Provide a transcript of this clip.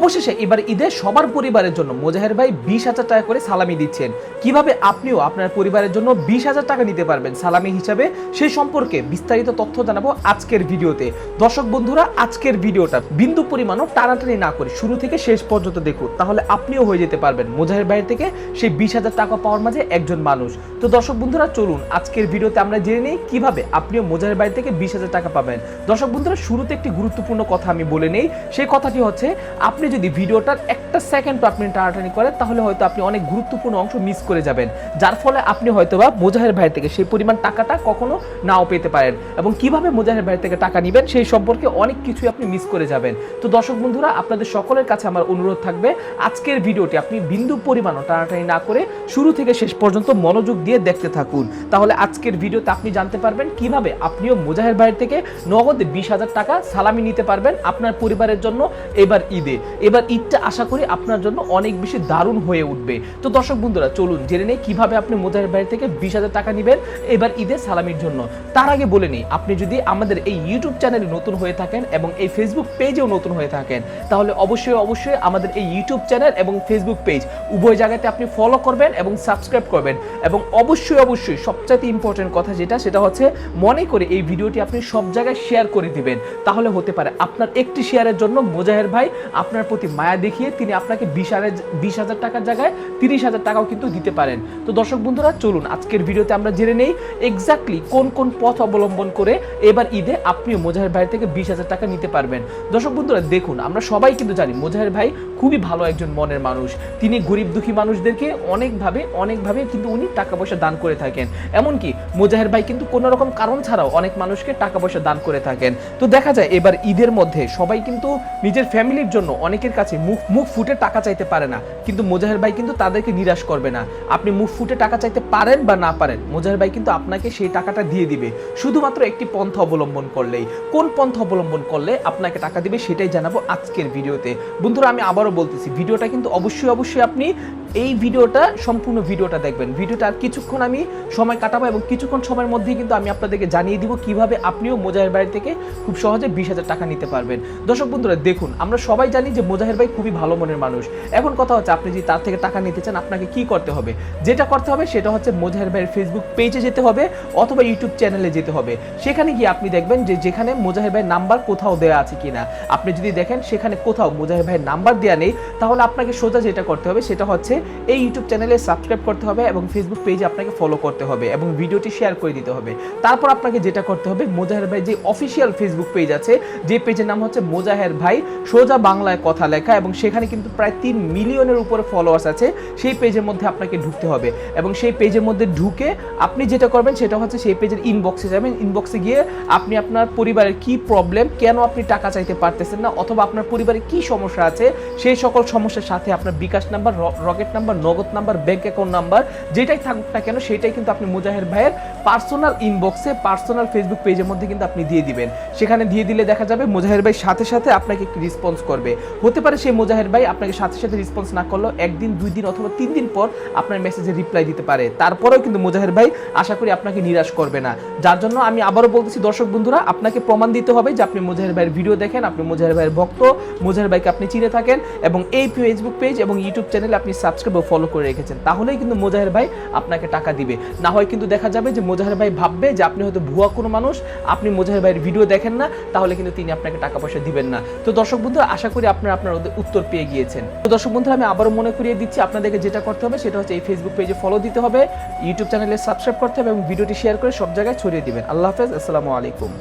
অবশেষে এবার ঈদে সবার পরিবারের জন্য মোজাহের ভাই বিশ হাজার টাকা করে সালামি দিচ্ছেন। কীভাবে আপনিও আপনার পরিবারের জন্য বিশ হাজার টাকা নিতে পারবেন সালামি হিসাবে সেই সম্পর্কে বিস্তারিত তথ্য জানাব আজকের ভিডিওতে। দর্শক বন্ধুরা, আজকের ভিডিওটা বিন্দু পরিমাণও টানাটানি না করে শুরু থেকে শেষ পর্যন্ত দেখুন, তাহলে আপনিও হয়ে যেতে পারবেন মোজাহের ভাই থেকে সেই বিশ হাজার টাকা পাওয়ার মাঝে একজন মানুষ। তো দর্শক বন্ধুরা, চলুন আজকের ভিডিওতে আমরা জেনে নিই কীভাবে আপনিও মোজাহের বাড়ি থেকে বিশ হাজার টাকা পাবেন। দর্শক বন্ধুরা, শুরুতে একটি গুরুত্বপূর্ণ কথা আমি বলে নেই সেই কথাটি হচ্ছে, আপনি যদি ভিডিওটার একটা সেকেন্ড আপনি টানাটানি করেন, তাহলে হয়তো আপনি অনেক গুরুত্বপূর্ণ অংশ মিস করে যাবেন। যার ফলে আপনি হয়তো বা মোজাহের ভাই থেকে সেই পরিমাণ টাকাটা কখনো নাও পেতে পারেন এবং কীভাবে মোজাহের ভাই থেকে টাকা নেবেন সেই সম্পর্কে অনেক কিছুই আপনি মিস করে যাবেন। তো দর্শক বন্ধুরা, আপনাদের সকলের কাছে আমার অনুরোধ থাকবে, আজকের ভিডিওটি আপনি বিন্দু পরিমাণও টানাটানি না করে শুরু থেকে শেষ পর্যন্ত মনোযোগ দিয়ে দেখতে থাকুন। তাহলে আজকের ভিডিওতে আপনি জানতে পারবেন কীভাবে আপনিও মোজাহের ভাইয়ের থেকে নগদে বিশ হাজার টাকা সালামি নিতে পারবেন আপনার পরিবারের জন্য এবার ঈদে। এবার ঈদটা আশা করি আপনার জন্য অনেক বেশি দারুণ হয়ে উঠবে। তো দর্শক বন্ধুরা, চলুন জেনে নেই কীভাবে আপনি মোজাহের ভাইয়ের থেকে বিশ হাজার টাকা নেবেন এবার ঈদে সালামির জন্য। তার আগে বলে নিই, আপনি যদি আমাদের এই ইউটিউব চ্যানেলে নতুন হয়ে থাকেন এবং এই ফেসবুক পেজেও নতুন হয়ে থাকেন, তাহলে অবশ্যই অবশ্যই আমাদের এই ইউটিউব চ্যানেল এবং ফেসবুক পেজ উভয় জায়গাতে আপনি ফলো করবেন এবং সাবস্ক্রাইব করবেন। এবং অবশ্যই অবশ্যই সবচাইতে ইম্পর্টেন্ট কথা যেটা, সেটা হচ্ছে মনে করে এই ভিডিওটি আপনি সব জায়গায় শেয়ার করে দিবেন। তাহলে হতে পারে আপনার একটি শেয়ারের জন্য মোজাহের ভাই আপনার প্রতি মায়া দেখিয়ে তিনি আপনাকে বিশ হাজার বিশ হাজার টাকার জায়গায় তিরিশ হাজার টাকাও কিন্তু দিতে পারেন। তো দর্শক বন্ধুরা, চলুন আজকের ভিডিওতে আমরা জেনে নেই এক্স্যাক্টলি কোন কোন পথ অবলম্বন করে এবার ঈদে আপনিও মোজাহের ভাই থেকে বিশ হাজার টাকা নিতে পারবেন। দর্শক বন্ধুরা, দেখুন, আমরা সবাই কিন্তু জানি মোজাহের ভাই খুবই ভালো একজন মনের মানুষ। তিনি গরিব দুঃখী মানুষদেরকে অনেকভাবে অনেকভাবে কিন্তু উনি টাকা পয়সা দান করে থাকেন। এমনকি মোজাহের ভাই কিন্তু কোনো রকম কারণ ছাড়াও অনেক মানুষকে টাকা পয়সা দান করে থাকেন। তো দেখা যায় এবার ঈদের মধ্যে সবাই কিন্তু নিজের ফ্যামিলির জন্য অনেকের কাছে মুখ মুখ ফুটে টাকা চাইতে পারে না। কিন্তু মোজাহের ভাই কিন্তু তাদেরকে নিরাশ করবে না। আপনি মুখ ফুটে টাকা চাইতে পারেন বা না পারেন, মোজাহের ভাই কিন্তু আপনাকে সেই টাকাটা দিয়ে দিবে। শুধুমাত্র একটি পন্থা অবলম্বন করলেই। কোন পন্থা অবলম্বন করলে আপনাকে টাকা দিবে সেটাই জানাব আজকের ভিডিওতে। বন্ধুরা, আমি আবারও বলতেছি, ভিডিওটা কিন্তু অবশ্যই অবশ্যই আপনি এই ভিডিওটা, সম্পূর্ণ ভিডিওটা দেখবেন। ভিডিওটা আর কিছুক্ষণ আমি সময় কাটাবো এবং কিছুক্ষণ সময়ের মধ্যেই কিন্তু আমি আপনাদেরকে জানিয়ে দিব কীভাবে আপনিও মোজাহের বাড়ি থেকে খুব সহজে বিশ হাজার টাকা নিতে পারবেন। দর্শক বন্ধুরা, দেখুন, আমরা সবাই জানি যে মোজাহের ভাই খুবই ভালো মনের মানুষ। এখন কথা হচ্ছে আপনি যদি তার থেকে টাকা নিতে চান, আপনাকে কি করতে হবে? যেটা করতে হবে সেটা হচ্ছে মোজাহের ভাইয়ের ফেসবুক পেজে যেতে হবে অথবা ইউটিউব চ্যানেলে যেতে হবে। সেখানে গিয়ে আপনি দেখবেন যে যেখানে মোজাহের ভাইয়ের নাম্বার কোথাও দেওয়া আছে কিনা। আপনি যদি দেখেন সেখানে কোথাও মোজাহের ভাইয়ের নাম্বার দেওয়া নেই, তাহলে আপনাকে সোজা যেটা করতে হবে সেটা হচ্ছে এই ইউটিউব চ্যানেলে সাবস্ক্রাইব করতে হবে এবং ফেসবুক পেজে আপনাকে ফলো করতে হবে এবং ভিডিওটি শেয়ার করে দিতে হবে। তারপর আপনাকে যেটা করতে হবে, মোজাহের ভাই যে অফিসিয়াল ফেসবুক পেজ আছে, যে পেজের নাম হচ্ছে মোজাহের ভাই সোজা বাংলায় কথা লেখা এবং সেখানে কিন্তু প্রায় তিন মিলিয়নের উপরে ফলোয়ার্স আছে, সেই পেজের মধ্যে আপনাকে ঢুকতে হবে। এবং সেই পেজের মধ্যে ঢুকে আপনি যেটা করবেন সেটা হচ্ছে সেই পেজের ইনবক্সে যাবেন। ইনবক্সে গিয়ে আপনি আপনার পরিবারের কি প্রবলেম কেন আপনি টাকা চাইতে পারতেছেন না, অথবা আপনার পরিবারে কি সমস্যা আছে, সেই সকল সমস্যার সাথে আপনার bKash number Rocket number Nagad number bank account number যেটাই থাকুক না কেন, সেটাই কিন্তু আপনি মুজাহের ভাইয়ের পার্সোনাল ইনবক্সে পার্সোনাল ফেসবুক পেজের মধ্যে কিন্তু আপনি দিয়ে দিবেন। সেখানে দিয়ে দিলে দেখা যাবে মুজাহের ভাই সাথে সাথে আপনাকে রেসপন্স করবে। হতে পারে সেই মুজাহের ভাই আপনাকে সাথে সাথে রেসপন্স না করলেও একদিন, দুই দিন অথবা তিন দিন পর আপনার মেসেজে রিপ্লাই দিতে পারে। তারপরেও কিন্তু মুজাহের ভাই আশা করি আপনাকে নিরাশ করবে না। যার জন্য আমি আবারও বলতেছি, দর্শক বন্ধুরা, আপনাকে প্রমাণ দিতে হবে যে আপনি মুজাহের ভাইয়ের ভিডিও দেখেন, আপনি মুজাহের ভাইয়ের ভক্ত, মুজাহের ভাইকে আপনি চিনে থাকেন এবং এই ফেসবুক পেজ এবং ইউটিউব চ্যানেলে আপনি সাবস্ক্রাইব ও ফলো করে রেখেছেন। তাহলেই কিন্তু মোজাহের ভাই আপনাকে টাকা দিবে। না হয় কিন্তু দেখা যাবে যে মোজাহের ভাই ভাববে যে আপনি হয়তো ভুয়া কোনো মানুষ, আপনি মোজাহের ভাইয়ের ভিডিও দেখেন না, তাহলে কিন্তু তিনি আপনাকে টাকা পয়সা দিবেন না। তো দর্শক বন্ধু আশা করি আপনারা আপনার ওদের উত্তর পেয়ে গিয়েছেন। তো দর্শক বন্ধুরা, আমি আবারও মনে করিয়ে দিচ্ছি, আপনাদেরকে যেটা করতে হবে সেটা হচ্ছে এই ফেসবুক পেজে ফলো দিতে হবে ইউটিউব চ্যানেলে সাবস্ক্রাইব করতে হবে এবং ভিডিওটি শেয়ার করে সব জায়গায় ছড়িয়ে দিবেন। আল্লাহ হাফেজ, আসসালামু আলাইকুম।